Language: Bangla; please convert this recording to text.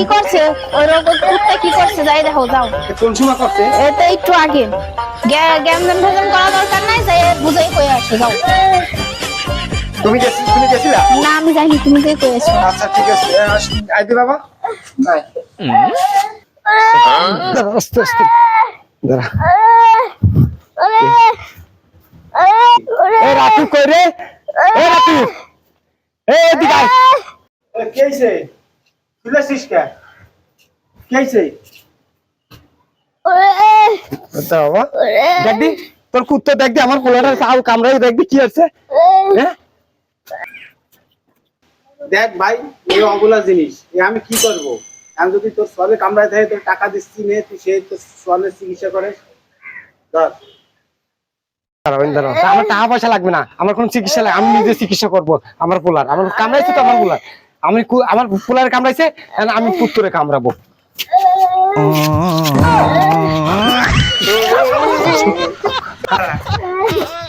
কি করছে? ওই রোবট কুত্তা কি করছে? যাই দেখো যাও। কোন সময় করছে? এটা একটু আগে। জ্ঞান জ্ঞান ভোজন করা দরকার নাই যাই বুঝাই কয়ে আসো যাও। তুমি গেছি তুমি গেছিলা? না আমি জানি তুমি কে কয়েছো আচ্ছা ঠিক আছে। আইদি বাবা। দাঁড়া, আস্তে আস্তে। দাঁড়া। এ রাতু কই রে? এ রাতু। এ এদিকে আয়। কে কে? দেখবি তোর কুত্তা দেখবি আমার কামড়াই দেখবি কি আছে? হ্যাঁ? দেখ ভাই এই অবলা জিনিস আমি কি করব? আমি যদি তোর সলে কামড়ায় থাকে তোর টাকা দিচ্ছি নে তুই সে তোর সলের চিকিৎসা করে ধর। আমার টাকা পয়সা লাগবে না আমার কোনো চিকিৎসা লাগে আমি নিজে চিকিৎসা করব আমার পোলার আমার কামড়াইছে তো আমার পোলার আমি আমার পোলার কামড়াইছে আমি পুত্তরে কামড়াবো Oh.